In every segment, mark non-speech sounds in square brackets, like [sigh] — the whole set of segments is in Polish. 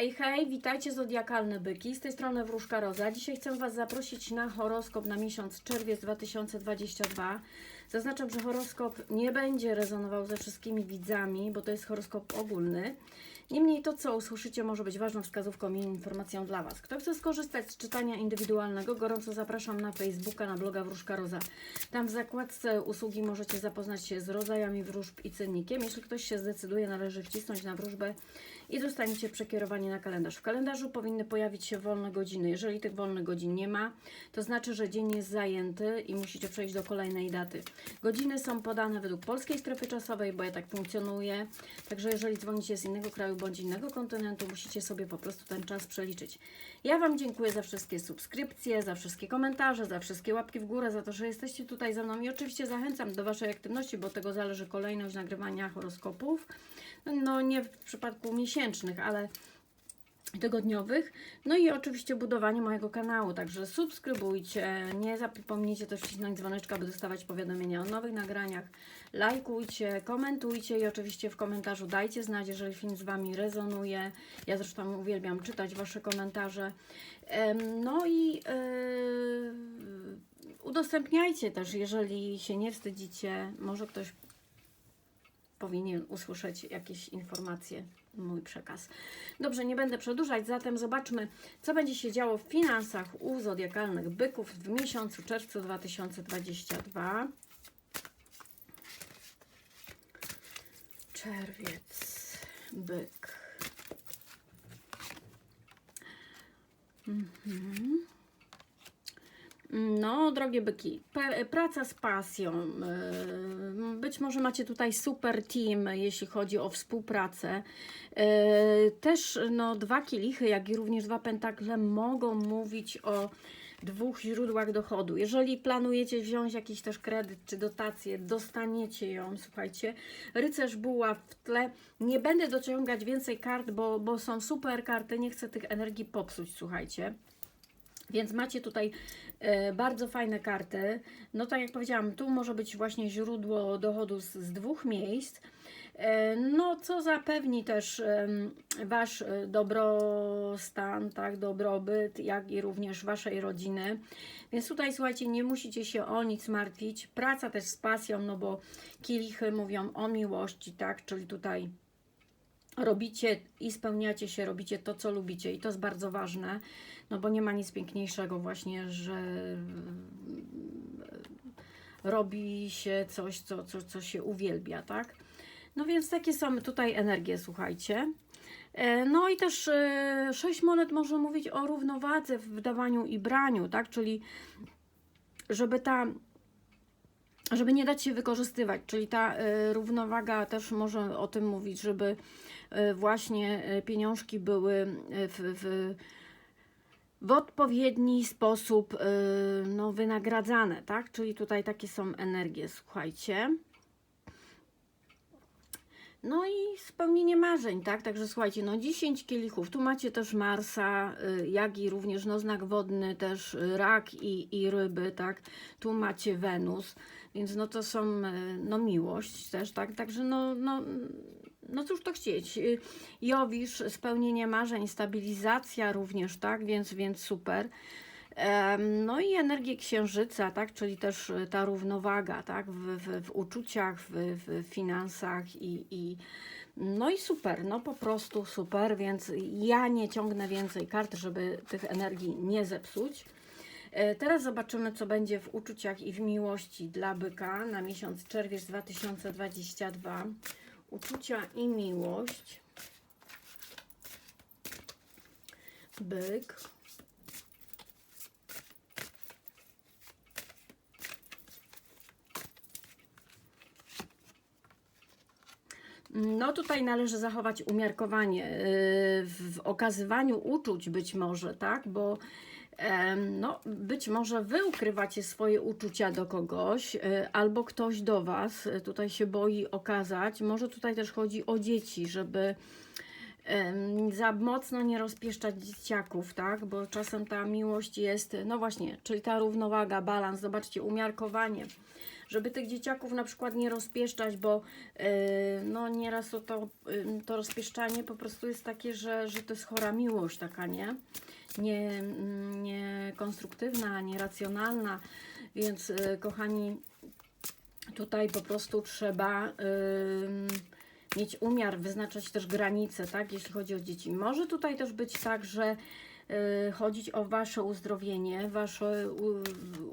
Hej, hej, witajcie zodiakalne byki. Z tej strony Wróżka Roza. Dzisiaj chcę Was zaprosić na horoskop na miesiąc czerwiec 2022. Zaznaczam, że horoskop nie będzie rezonował ze wszystkimi widzami, bo to jest horoskop ogólny. Niemniej to, co usłyszycie, może być ważną wskazówką i informacją dla Was. Kto chce skorzystać z czytania indywidualnego, gorąco zapraszam na Facebooka, na bloga Wróżka Roza. Tam w zakładce usługi możecie zapoznać się z rodzajami wróżb i cennikiem. Jeśli ktoś się zdecyduje, należy wcisnąć na wróżbę i dostaniecie przekierowanie na kalendarz. W kalendarzu powinny pojawić się wolne godziny. Jeżeli tych wolnych godzin nie ma, to znaczy, że dzień jest zajęty i musicie przejść do kolejnej daty. Godziny są podane według polskiej strefy czasowej, bo ja tak funkcjonuję. Także jeżeli dzwonicie z innego kraju bądź innego kontynentu, musicie sobie po prostu ten czas przeliczyć. Ja Wam dziękuję za wszystkie subskrypcje, za wszystkie komentarze, za wszystkie łapki w górę, za to, że jesteście tutaj ze mną i oczywiście zachęcam do Waszej aktywności, bo tego zależy kolejność nagrywania horoskopów. No nie w przypadku miesięcznych, ale tygodniowych. No i oczywiście budowanie mojego kanału, także subskrybujcie, nie zapomnijcie też wcisnąć dzwoneczka, by dostawać powiadomienia o nowych nagraniach. Lajkujcie, komentujcie i oczywiście w komentarzu dajcie znać, jeżeli film z Wami rezonuje. Ja zresztą uwielbiam czytać Wasze komentarze. No i e, udostępniajcie też, jeżeli się nie wstydzicie, może ktoś powinien usłyszeć jakieś informacje, mój przekaz. Dobrze, nie będę przedłużać, zatem zobaczmy, co będzie się działo w finansach u zodiakalnych byków w miesiącu czerwcu 2022. Czerwiec, byk. Mhm. No, drogie byki, praca z pasją. Yy, Być może macie tutaj super team, jeśli chodzi o współpracę. Yy, Też no, dwa kielichy, jak i również dwa pentakle mogą mówić o dwóch źródłach dochodu. Jeżeli planujecie wziąć jakiś też kredyt czy dotację, dostaniecie ją, słuchajcie. Rycerz buła w tle. Nie będę dociągać więcej kart, bo, bo są super karty, nie chcę tych energii popsuć, słuchajcie. Więc macie tutaj e, bardzo fajne karty. No tak jak powiedziałam, tu może być właśnie źródło dochodu z, z dwóch miejsc. E, no co zapewni też Wasz e, dobrostan, tak, dobrobyt, jak i również Waszej rodziny. Więc tutaj słuchajcie, nie musicie się o nic martwić. Praca też z pasją, no bo kielichy mówią o miłości, tak, czyli tutaj robicie i spełniacie się, robicie to, co lubicie i to jest bardzo ważne, no bo nie ma nic piękniejszego właśnie, że mm, robi się coś, co, co, co się uwielbia, tak? No więc takie są tutaj energie, słuchajcie. E, No i też e, sześć monet może mówić o równowadze w dawaniu i braniu, tak? Czyli żeby ta żeby nie dać się wykorzystywać, czyli ta y, równowaga też może o tym mówić, żeby y, właśnie y, pieniążki były w, w, w odpowiedni sposób no, wynagradzane, tak? Czyli tutaj takie są energie, słuchajcie. No i spełnienie marzeń, tak? Także słuchajcie, no 10 kielichów. Tu macie też Marsa, y, jak i również no, znak wodny, też rak i, i ryby, tak? Tu macie Wenus, więc no to są y, no miłość też, tak? Także no, no, no cóż to chcieć. Y, Jowisz, spełnienie marzeń, stabilizacja również, tak? Więc, więc super. No i energię księżyca, tak, czyli też y, ta równowaga, tak, w, w, w uczuciach, w, w finansach i, i no i super, no po prostu super, więc ja nie ciągnę więcej kart, żeby tych energii nie zepsuć. E, Teraz zobaczymy, co będzie w uczuciach i w miłości dla byka na miesiąc czerwiec 2022. Uczucia i miłość. Byk. No tutaj należy zachować umiarkowanie yy, w okazywaniu uczuć być może, tak? Bo no, być może wy ukrywacie swoje uczucia do kogoś, yy, albo ktoś do was yy, tutaj się boi okazać. Może tutaj też chodzi o dzieci, żeby za mocno nie rozpieszczać dzieciaków, tak? Bo czasem ta miłość jest, no właśnie, czyli ta równowaga, balans, zobaczcie, umiarkowanie żeby tych dzieciaków na przykład nie rozpieszczać, bo yy, no nieraz to, to, to rozpieszczanie po prostu jest takie, że, że to jest chora miłość taka, nie? Nie, nie konstruktywna, nieracjonalna, więc yy, kochani, tutaj po prostu trzeba ym, mieć umiar, wyznaczać też granice, tak, jeśli chodzi o dzieci. Może tutaj też być tak, że y, chodzić o Wasze uzdrowienie, Wasze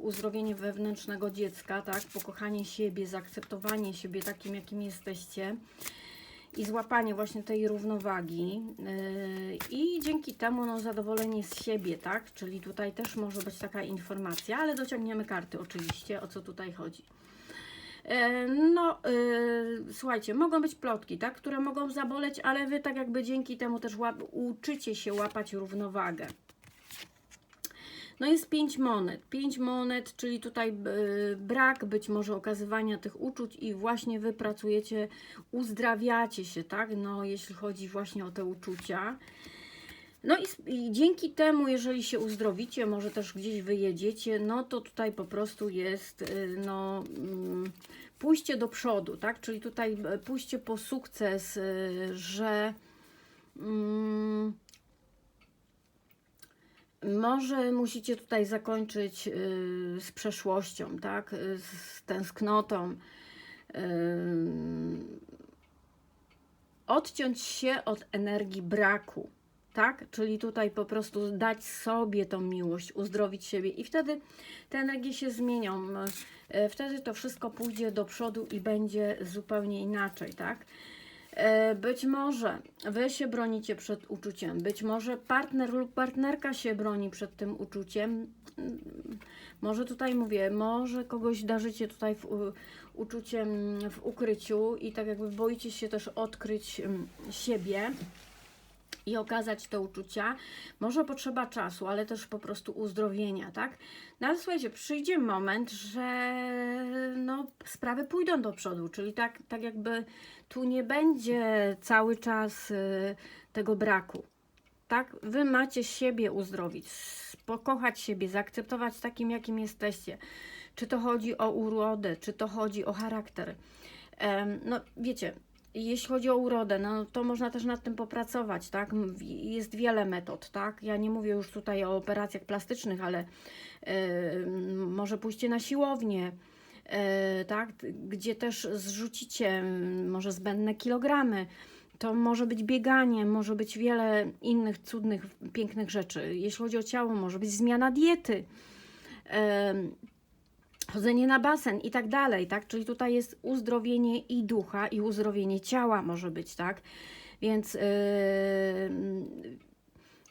uzdrowienie wewnętrznego dziecka, tak, pokochanie siebie, zaakceptowanie siebie takim, jakim jesteście i złapanie właśnie tej równowagi yy, i dzięki temu no, zadowolenie z siebie, tak? Czyli tutaj też może być taka informacja, ale dociągniemy karty oczywiście, o co tutaj chodzi. E, No, yy, słuchajcie, mogą być plotki, tak, które mogą zaboleć, ale wy tak jakby dzięki temu też uczycie się łapać równowagę. No jest pięć monet. Pięć monet, czyli tutaj y, brak być może okazywania tych uczuć i właśnie wy pracujecie, uzdrawiacie się, tak? No, jeśli chodzi właśnie o te uczucia. No i, i dzięki temu, jeżeli się uzdrowicie, może też gdzieś wyjedziecie, no to tutaj po prostu jest y, no, mm, pójście do przodu, tak? Czyli tutaj e, pójście po sukces, że mm, może musicie tutaj zakończyć y, z przeszłością, tak? Y, Z tęsknotą. Ym, odciąć się od energii braku, tak? Czyli tutaj po prostu dać sobie tą miłość, uzdrowić siebie i wtedy te energie się zmienią. Y, Wtedy to wszystko pójdzie do przodu i będzie zupełnie inaczej, tak? E, Być może wy się bronicie przed uczuciem, być może partner lub partnerka się broni przed tym uczuciem. Mm, Może tutaj mówię, może kogoś darzycie tutaj w, uczuciem w ukryciu i tak jakby boicie się też odkryć mm, siebie i okazać te uczucia. Może potrzeba czasu, ale też po prostu uzdrowienia, tak? No ale słuchajcie, przyjdzie moment, że sprawy pójdą do przodu, czyli tak, tak jakby tu nie będzie cały czas y, tego braku. Tak? Wy macie siebie uzdrowić, pokochać siebie, zaakceptować takim, jakim jesteście. Czy to chodzi o urodę, czy to chodzi o charakter. No wiecie, jeśli chodzi o urodę, no to można też nad tym popracować, tak? Jest wiele metod, tak? Ja nie mówię już tutaj o operacjach plastycznych, ale em, może pójście na siłownię, tak? Gdzie też zrzucicie m, może zbędne kilogramy. To może być bieganie, może być wiele innych cudnych, pięknych rzeczy. Jeśli chodzi o ciało, może być zmiana diety. Chodzenie na basen i tak dalej, tak? Czyli tutaj jest uzdrowienie i ducha, i uzdrowienie ciała może być, tak? Więc yy,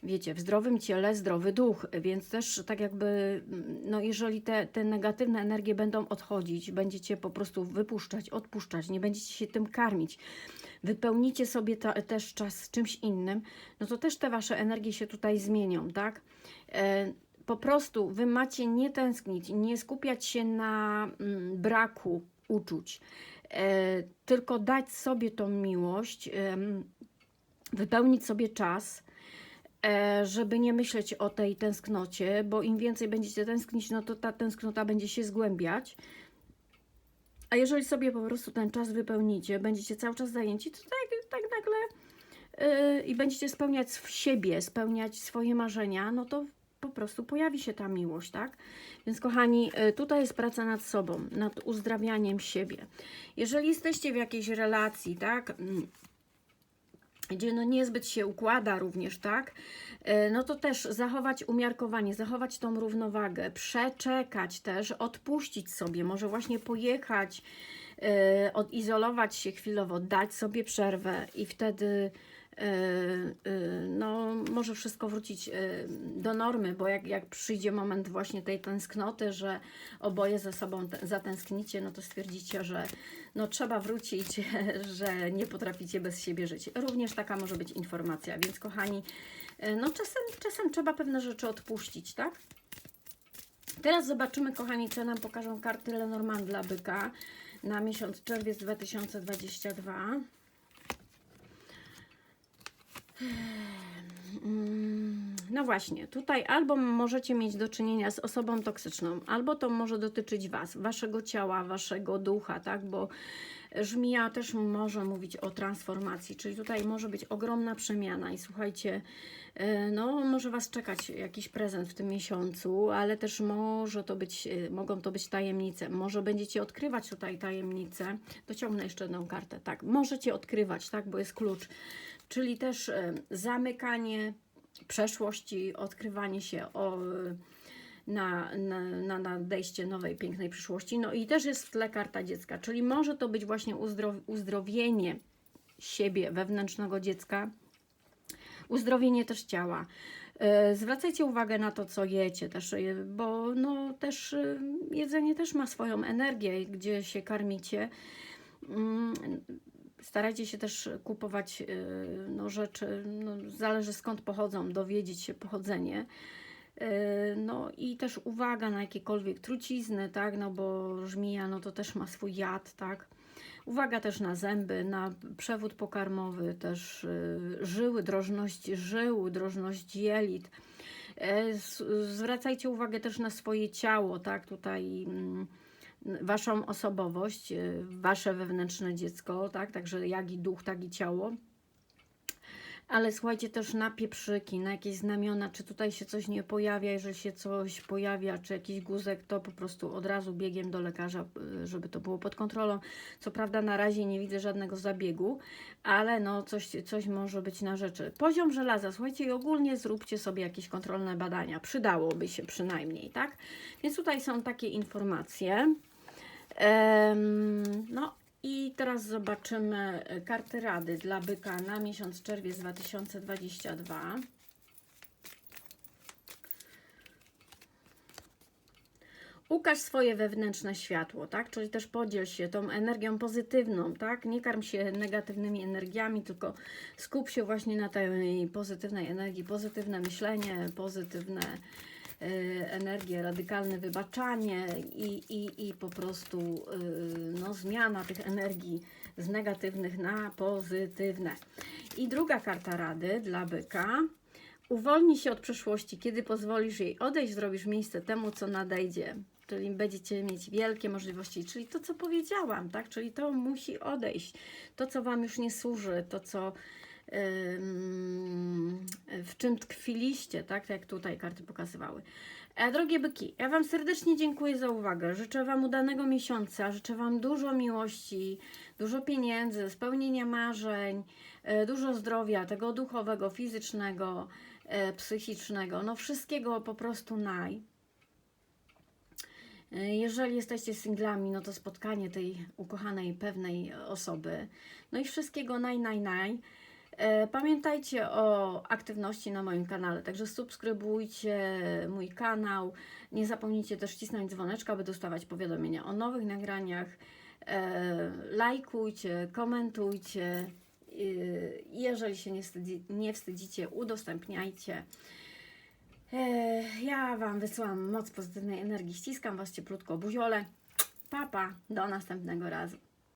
wiecie, w zdrowym ciele zdrowy duch, więc też tak jakby, no jeżeli te, te negatywne energie będą odchodzić, będziecie po prostu wypuszczać, odpuszczać, nie będziecie się tym karmić, wypełnicie sobie ta, też czas czymś innym, no to też te wasze energie się tutaj zmienią, tak? E, po prostu wy macie nie tęsknić, nie skupiać się na mm, braku uczuć, e, tylko dać sobie tą miłość, em, wypełnić sobie czas, e, żeby nie myśleć o tej tęsknocie, bo im więcej będziecie tęsknić, no to ta tęsknota będzie się zgłębiać. A jeżeli sobie po prostu ten czas wypełnicie, będziecie cały czas zajęci, to tak, tak nagle yy, i będziecie spełniać w siebie, spełniać swoje marzenia, no to po prostu pojawi się ta miłość, tak? Więc kochani, yy, tutaj jest praca nad sobą, nad uzdrawianiem siebie. Jeżeli jesteście w jakiejś relacji, tak? Gdzie no niezbyt się układa również, tak? E, No to też zachować umiarkowanie, zachować tą równowagę, przeczekać też, odpuścić sobie, może właśnie pojechać, odizolować się chwilowo, dać sobie przerwę i wtedy e, e, no, może wszystko wrócić do normy, bo jak, jak przyjdzie moment właśnie tej tęsknoty, że oboje ze sobą zatęsknicie, no to stwierdzicie, że no, trzeba wrócić, [laughs] że nie potraficie bez siebie żyć. Również taka może być informacja, więc kochani, no czasem, czasem trzeba pewne rzeczy odpuścić, tak? Teraz zobaczymy, kochani, co nam pokażą karty Lenormand dla byka na miesiąc czerwiec 2022. Mm, No właśnie, tutaj albo możecie mieć do czynienia z osobą toksyczną, albo to może dotyczyć Was, Waszego ciała, Waszego ducha, tak? Bo żmija też może mówić o transformacji, czyli tutaj może być ogromna przemiana i słuchajcie, e, no może Was czekać jakiś prezent w tym miesiącu, ale też może to być, e, mogą to być tajemnice, może będziecie odkrywać tutaj tajemnice, dociągnę jeszcze jedną kartę, tak, możecie odkrywać, tak, bo jest klucz, czyli też e, zamykanie przeszłości, odkrywanie się o, na, na, na nadejście nowej, pięknej przyszłości. No i też jest w tle karta dziecka, czyli może to być właśnie uzdrow, uzdrowienie siebie, wewnętrznego dziecka, uzdrowienie też ciała. E, Zwracajcie uwagę na to, co jecie też, e, bo no też e, jedzenie też ma swoją energię, gdzie się karmicie. Mm, Starajcie się też kupować no, rzeczy, no, zależy skąd pochodzą, dowiedzieć się pochodzenie. Y, No i też uwaga na jakiekolwiek trucizny, tak, no bo żmija, no to też ma swój jad, tak. Uwaga też na zęby, na przewód pokarmowy, też y, żyły, drożność żył, drożność jelit. Z- Zwracajcie uwagę też na swoje ciało, tak, tutaj... mm, waszą osobowość, wasze wewnętrzne dziecko, tak? Także jak i duch, tak i ciało. Ale słuchajcie też na pieprzyki, na jakieś znamiona, czy tutaj się coś nie pojawia, jeżeli się coś pojawia, czy jakiś guzek, to po prostu od razu biegiem do lekarza, y, żeby to było pod kontrolą. Co prawda na razie nie widzę żadnego zabiegu, ale no coś, coś może być na rzeczy. Poziom żelaza, słuchajcie, i ogólnie zróbcie sobie jakieś kontrolne badania. Przydałoby się przynajmniej, tak? Więc tutaj są takie informacje. Em, no i teraz zobaczymy e, karty rady dla byka na miesiąc czerwiec 2022. Ukaż swoje wewnętrzne światło, tak? Czyli też podziel się tą energią pozytywną, tak? Nie karm się negatywnymi energiami, tylko skup się właśnie na tej pozytywnej energii, pozytywne myślenie, pozytywne y, energie, radykalne wybaczanie i, i, i po prostu y, no, zmiana tych energii z negatywnych na pozytywne. I druga karta rady dla byka. Uwolnij się od przeszłości, kiedy pozwolisz jej odejść, zrobisz miejsce temu, co nadejdzie. Czyli będziecie mieć wielkie możliwości, czyli to, co powiedziałam, tak? Czyli to musi odejść. To, co Wam już nie służy, to, co w czym tkwiliście, tak jak tutaj karty pokazywały. E, drogie byki, ja Wam serdecznie dziękuję za uwagę. Życzę Wam udanego miesiąca, życzę Wam dużo miłości, dużo pieniędzy, spełnienia marzeń, e, dużo zdrowia, tego duchowego, fizycznego, e, psychicznego, no wszystkiego po prostu naj. Jeżeli jesteście singlami, no to spotkanie tej ukochanej, pewnej osoby. No i wszystkiego naj, naj, naj. E, Pamiętajcie o aktywności na moim kanale, także subskrybujcie mój kanał. Nie zapomnijcie też wcisnąć dzwoneczka, by dostawać powiadomienia o nowych nagraniach. E, Lajkujcie, komentujcie. Jeżeli się nie, wstydzi, nie wstydzicie, udostępniajcie. E, Ja Wam wysyłam moc pozytywnej energii. Ściskam Was cieplutko, buziole. Papa, do następnego razu.